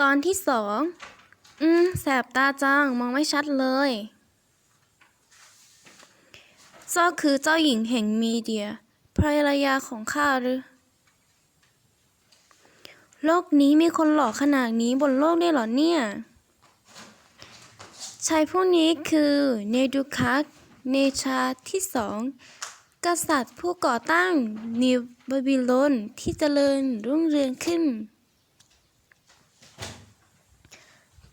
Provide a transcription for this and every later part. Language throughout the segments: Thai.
ตอนที่สอง อืม แสบตาจัง มองไม่ชัดเลย เจ้าคือเจ้าหญิงแห่งมีเดีย ภรรยาของข้าหรือ โลกนี้มีคนหล่อขนาดนี้บนโลกได้หรอเนี่ย ชายผู้นี้คือเนดูคัสเนชาที่สอง กษัตริย์ผู้ก่อตั้งนิวบาบิโลนที่เจริญรุ่งเรืองขึ้น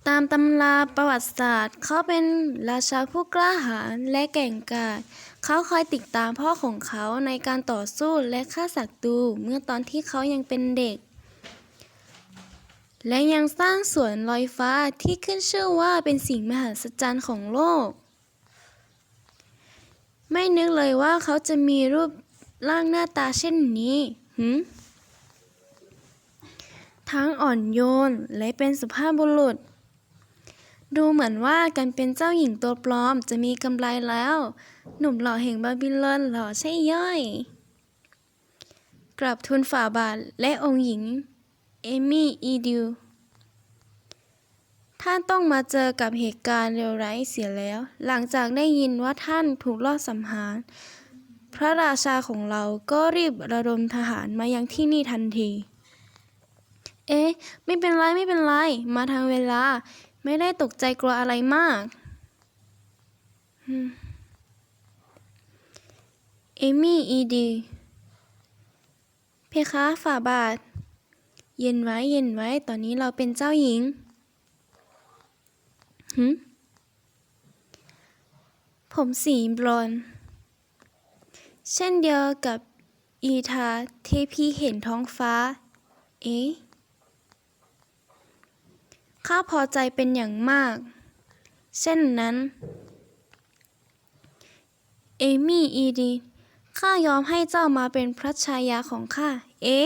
ตามตำราประวัติศาสตร์ เขาเป็นราชาผู้กล้าหาญและแก่งกาจ เขาคอยติดตามพ่อของเขาในการต่อสู้และฆ่าศัตรูเมื่อตอนที่เขายังเป็นเด็ก และยังสร้างสวนลอยฟ้าที่ขึ้นชื่อว่าเป็นสิ่งมหัศจรรย์ของโลก ไม่นึกเลยว่าเขาจะมีรูปร่างหน้าตาเช่นนี้หืมทั้งอ่อนโยนและเป็นสุภาพบุรุษ ดูเหมือนว่าการเป็นเจ้าหญิงตัวปลอมจะมีกำไรแล้ว หนุ่มหล่อแห่งบาบิโลนหล่อใช่ย่อย กลับทูลฝ่าบาทและองค์หญิง เอมี่อีดิวท่านต้องมาเจอกับเหตุการณ์เลวร้ายเสียแล้ว หลังจากได้ยินว่าท่านถูกลอบสังหาร พระราชาของเราก็รีบระดมทหารมายังที่นี่ทันที เอ๊ะ ไม่เป็นไรไม่เป็นไร มาทางเวลา ไม่ได้ตกใจกลัวอะไรมาก เอมี่อีดี เพคะฝ่าบาท เย็นไว้เย็นไว้ ตอนนี้เราเป็นเจ้าหญิงหืมผมสีบรอนเช่นเดียวกับอีธาเทพีเห็นท้องฟ้า เอ๊ะ ข้าพอใจเป็นอย่างมาก เช่นนั้น เอมี่อีดี ข้ายอมให้เจ้ามาเป็นพระชายาของข้า เอ๊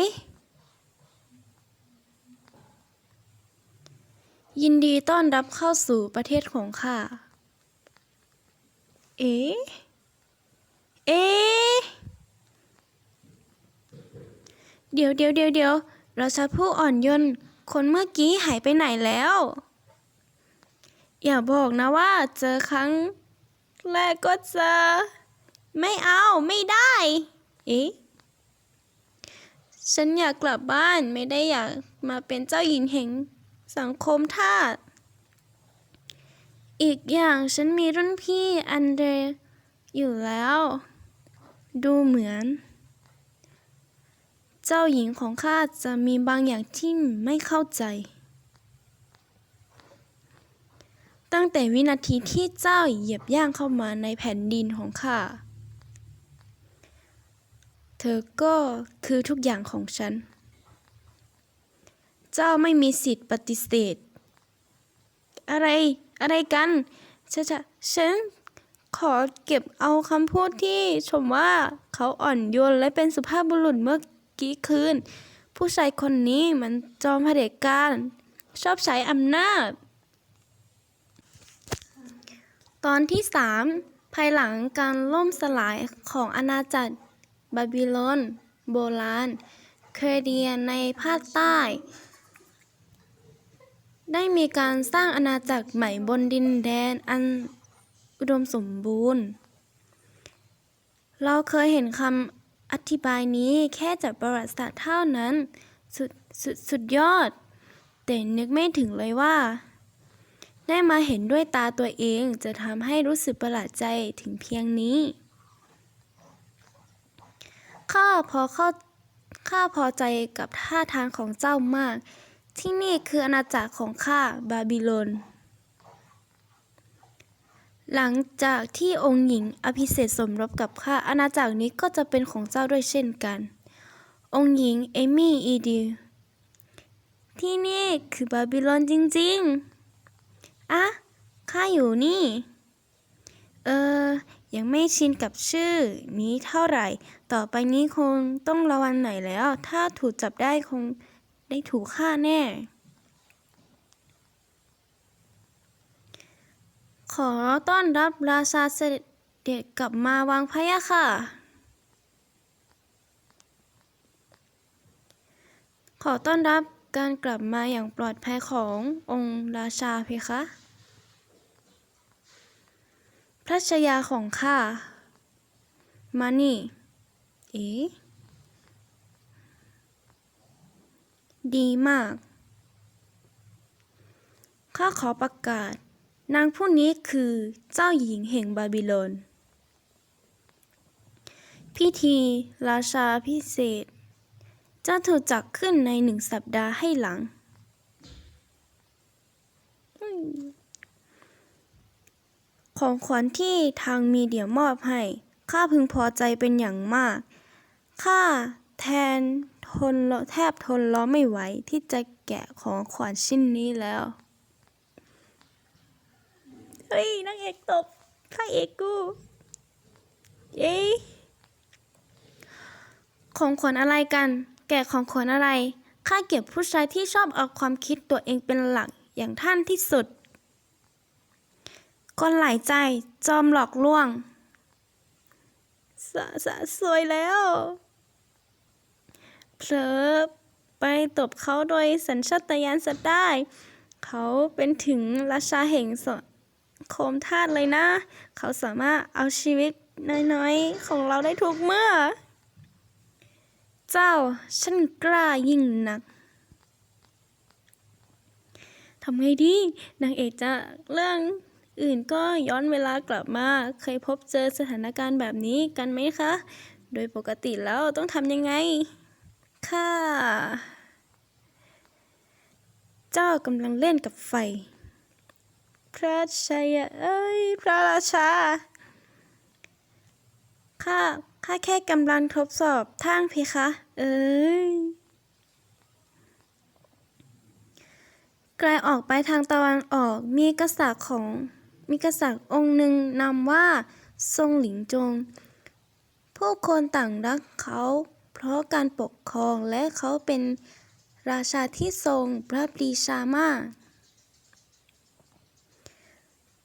ยินดีต้อนรับเข้าสู่ประเทศของข้า เอ๊เอ๊เดี๋ยวเดี๋ยวเดี๋ยวเดี๋ยวราชาผู้อ่อนโยน คนเมื่อกี้หายไปไหนแล้ว อย่าบอกนะว่าเจอครั้งแรกก็เจอ ไม่เอาไม่ได้ เอ๊ะ ฉันอยากกลับบ้านไม่ได้อยากมาเป็นเจ้าหญิงแห่งสังคมทาสอีกอย่างฉันมีรุ่นพี่อันเดรอยู่แล้ว ดูเหมือน เจ้าหญิงของข้าจะมีบางอย่างที่ไม่เข้าใจ ตั้งแต่วินาทีที่เจ้าเหยียบย่างเข้ามาในแผ่นดินของข้า เธอก็คือทุกอย่างของฉัน เจ้าไม่มีสิทธิ์ปฏิเสธ อะไรอะไรกันฉันฉันขอเก็บเอาคำพูดที่ชมว่าเขาอ่อนโยนและเป็นสุภาพบุรุษเมื่อ กี้คืน ผู้ชายคนนี้มันจอมเผด็จการ ชอบใช้อำนาจ ตอนที่สามภายหลังการล่มสลายของอาณาจักรบาบิโลน โบราณ เครเดียในภาคใต้ ได้มีการสร้างอาณาจักรใหม่บนดินแดนอันอุดมสมบูรณ์ เราเคยเห็นคำ อธิบายนี้แค่จากประวัติศาสตร์เท่านั้น สุดสุดสุดยอด แต่นึกไม่ถึงเลยว่า ได้มาเห็นด้วยตาตัวเองจะทำให้รู้สึกประหลาดใจถึงเพียงนี้ ข้าพอเข้าข้าพอใจกับท่าทางของเจ้ามาก ที่นี่คืออาณาจักรของข้าบาบิโลน หลังจากที่องค์หญิงอภิเษกสมรสกับข้าอาณาจักรนี้ก็จะเป็นของเจ้าด้วยเช่นกัน องค์หญิงเอมี่อีดิวที่นี่คือบาบิโลนจริงๆ อะข้าอยู่นี่ เออ ยังไม่ชินกับชื่อนี้เท่าไหร่ ต่อไปนี้คงต้องระวังหน่อยแล้ว ถ้าถูกจับได้คงได้ถูกฆ่าแน่ อต้อนรับราชาเสด็จกลับมาวางพะยะค่ะ ขอต้อนรับการกลับมาอย่างปลอดภัยขององค์ราชาเพคะ พระชายาของข้า มานี่ เอ๋ดีมาก ข้าขอประกาศ นางผู้นี้คือเจ้าหญิงแห่งบาบิโลน พิธีราชาพิเศษ จะถูกจัดขึ้นในหนึ่งสัปดาห์ให้หลัง ของขวัญที่ทางมีเดียมอบให้ ข้าพึงพอใจเป็นอย่างมาก ข้าแทนทนแทบทนรอไม่ไหวที่จะแกะของขวัญชิ้นนี้แล้ว เฮ้ยนางเอกตบพระเอกกูเย้ของขวัญอะไรกัน แกะของขวัญอะไรข้าเก็บผู้ชายที่ชอบเอาความคิดตัวเองเป็นหลักอย่างท่านที่สุดคนหลายใจจอมหลอกลวงสะสะสวยแล้วเผลอไปตบเขาโดยสัญชาตญาณสัตว์ได้ เขาเป็นถึงราชาแห่งส โคมธาตุเลยนะ เขาสามารถเอาชีวิตน้อยๆ ของเราได้ทุกเมื่อ เจ้าฉันกล้ายิ่งนักทำไงดีนางเอกจะเรื่องอื่นก็ย้อนเวลากลับมา เคยพบเจอสถานการณ์แบบนี้กันไหมคะ โดยปกติแล้วต้องทำยังไง ค่ะ เจ้ากำลังเล่นกับไฟ พระชายาเอ้ยพระราชา ข้า ข้าแค่กำลังทดสอบทางเพคะ เอ้ยไกลออกไปทางตะวันออกมีกษัตริย์ของมีกษัตริย์องค์หนึ่งนามว่าทรงหลิงจง ผู้คนต่างรักเขา เพราะการปกครองและเขาเป็นราชาที่ทรงพระปรีชามาก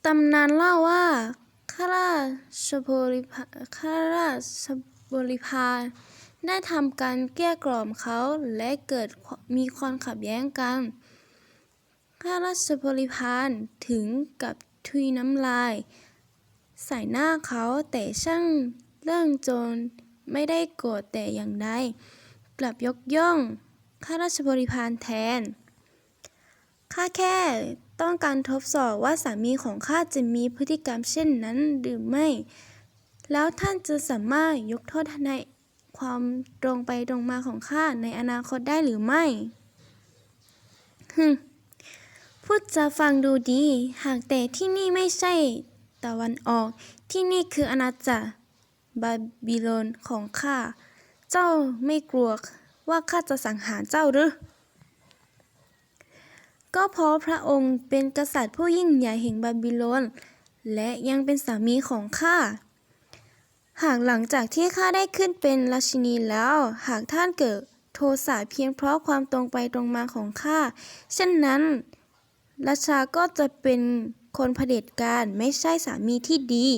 ตำนานเล่าว่า ข้าราชบริพาข้าราชบริพารได้ทำการเกลี้ยกล่อมเขาและเกิดมีความขัดแย้งกัน ข้าราชบริพารถึงกับทุยน้ำลาย ใส่หน้าเขาแต่ช่างเรื่องโจรไม่ได้โกรธแต่อย่างใดกลับยกย่องข้าราชบริพารแทน ข้าแค่ ต้องการทดสอบว่าสามีของข้าจะมีพฤติกรรมเช่นนั้นหรือไม่ แล้วท่านจะสามารถยกโทษในความตรงไปตรงมาของข้าในอนาคตได้หรือไม่ฮึพูดจะฟังดูดี หากแต่ที่นี่ไม่ใช่ตะวันออก ที่นี่คืออาณาจักรบาบิโลนของข้า เจ้าไม่กลัวว่าข้าจะสังหารเจ้าหรือ ก็เพราะพระองค์เป็นกษัตริย์ผู้ยิ่งใหญ่แห่งบาบิโลน และยังเป็นสามีของข้า หากหลังจากที่ข้าได้ขึ้นเป็นราชินีแล้ว หากท่านเกิดโทสะเพียงเพราะความตรงไปตรงมาของข้า เช่นนั้น ราชาก็จะเป็นคนเผด็จการไม่ใช่สามีที่ดี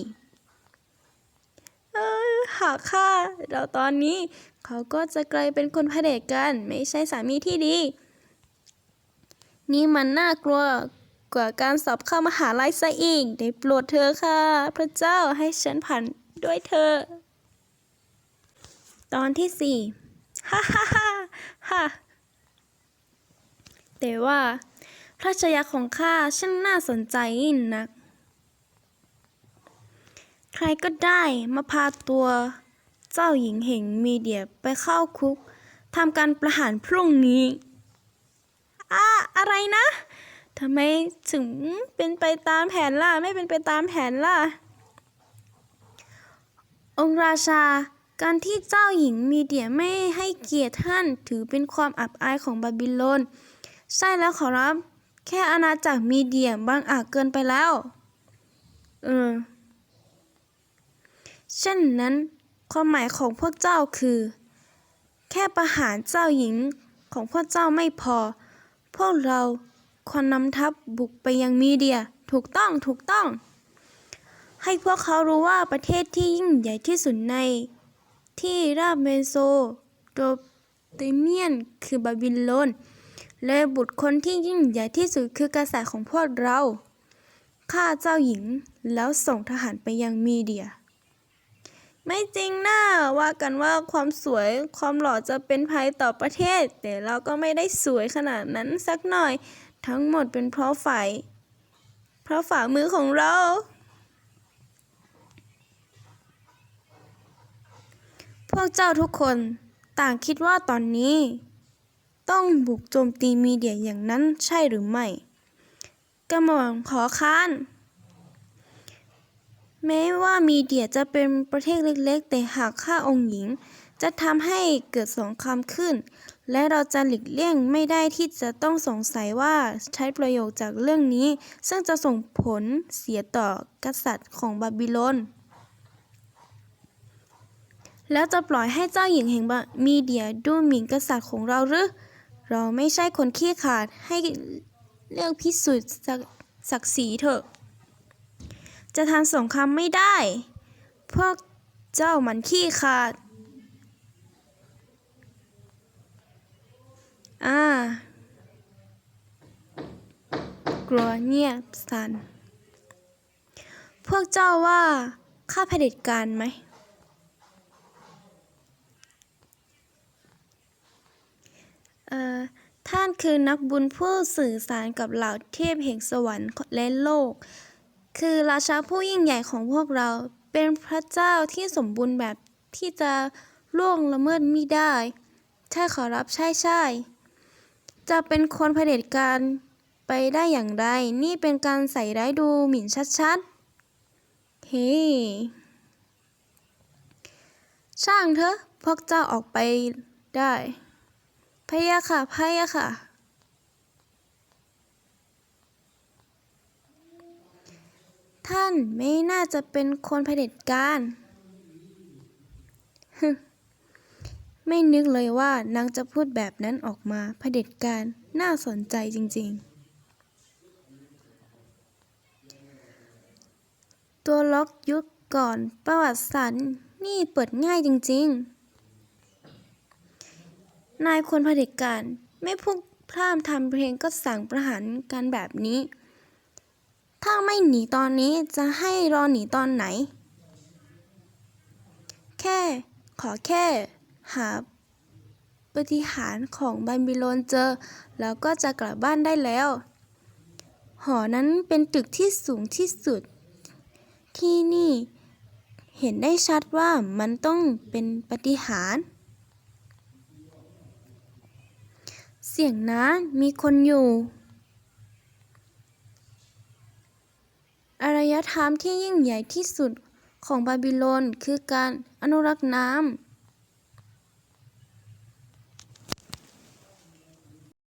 หากข้าเราตอนนี้เขาก็จะกลายเป็นคนเผด็จการไม่ใช่สามีที่ดี นี่มันน่ากลัวกว่าการสอบเข้ามหาลัยซะอีก ได้โปรดเธอค่ะ พระเจ้าให้ฉันผ่านด้วยเธอ ตอนที่สี่ฮ่าฮ่าฮ่าฮ่าแต่ว่า พระชายาของข้าช่างน่าสนใจยิ่งนัก ใครก็ได้มาพาตัวเจ้าหญิงแห่งมีเดียไปเข้าคุกทำการประหารพรุ่งนี้ อะไรนะทำไมถึงเป็นไปตามแผนล่ะ ไม่เป็นไปตามแผนล่ะ องค์ราชา การที่เจ้าหญิงมีเดียไม่ให้เกียรติท่านถือเป็นความอับอายของบาบิโลน ใช่แล้วขอรับ แค่อาณาจักรมีเดียบางอาจเกินไปแล้ว เออเช่นนั้น ความหมายของพวกเจ้าคือ แค่ประหารเจ้าหญิงของพวกเจ้าไม่พอ พวกเราควรนำทัพบุกไปยังมีเดีย ถูกต้องถูกต้อง ให้พวกเขารู้ว่าประเทศที่ยิ่งใหญ่ที่สุดใน ที่ราบเมโซโดเตเมียนคือบาบิโลน และบุตรคนที่ยิ่งใหญ่ที่สุดคือกษัตริย์ของพวกเราข้าเจ้าหญิงแล้วส่งทหารไปยังมีเดีย ไม่จริงนะว่ากันว่าความสวยความหล่อจะเป็นภัยต่อประเทศ แต่เราก็ไม่ได้สวยขนาดนั้นสักหน่อย ทั้งหมดเป็นเพราะฝ่ายเพราะฝ่ามือของเรา พวกเจ้าทุกคนต่างคิดว่าตอนนี้ ต้องบุกโจมตีมีเดียอย่างนั้นใช่หรือไม่กระหม่อมขอค้าน แม้ว่ามีเดียจะเป็นประเทศเล็กๆ แต่หากข้าองค์หญิง จะทำให้เกิดสงครามขึ้น และเราจะหลีกเลี่ยงไม่ได้ที่จะต้องสงสัยว่าใช้ประโยชน์จากเรื่องนี้ ซึ่งจะส่งผลเสียต่อกษัตริย์ของบาบิโลนแล้วจะปล่อยให้เจ้าหญิงแห่งมีเดียดูหมิ่นกษัตริย์ของเราหรือ เราไม่ใช่คนขี้ขลาดให้เรื่องพิสูจน์ศักดิ์ศรีเถอะ จะทำสงครามไม่ได้ พวกเจ้ามันขี้ขาด อ่ากลัวเงียบสัน พวกเจ้าว่าข้าเผด็จการไหม เอ่อ ท่านคือนักบุญผู้สื่อสารกับเหล่าเทพแห่งสวรรค์และโลก คือราชาผู้ยิ่งใหญ่ของพวกเรา เป็นพระเจ้าที่สมบูรณ์แบบที่จะล่วงละเมิดมิได้ ใช่ขอรับใช่ใช่ จะเป็นคนเผด็จการไปได้อย่างไร นี่เป็นการใส่ร้ายดูหมิ่นชัดๆ เฮ้ช่างเถอะ พวกเจ้าออกไปได้พะยะค่ะพะยะค่ะ ท่านไม่น่าจะเป็นคนเผด็จการฮึไม่นึกเลยว่านางจะพูดแบบนั้นออกมาเผด็จการน่าสนใจจริง ๆ ตัวล็อกยุคก่อนประวัติศาสตร์นี่เปิดง่ายจริง ๆ นายคนเผด็จการไม่พูดพร่ำทำเพลงก็สั่งประหารกันแบบนี้ ถ้าไม่หนีตอนนี้จะให้รอหนีตอนไหน แค่ขอแค่หาปฏิหารของบาบิโลนเจอ แล้วก็จะกลับบ้านได้แล้ว หอนั้นเป็นตึกที่สูงที่สุด ที่นี่เห็นได้ชัดว่ามันต้องเป็นปฏิหาร เสียงนั้นมีคนอยู่ อารยธรรมที่ยิ่งใหญ่ที่สุดของบาบิโลนคือการอนุรักษ์น้ำ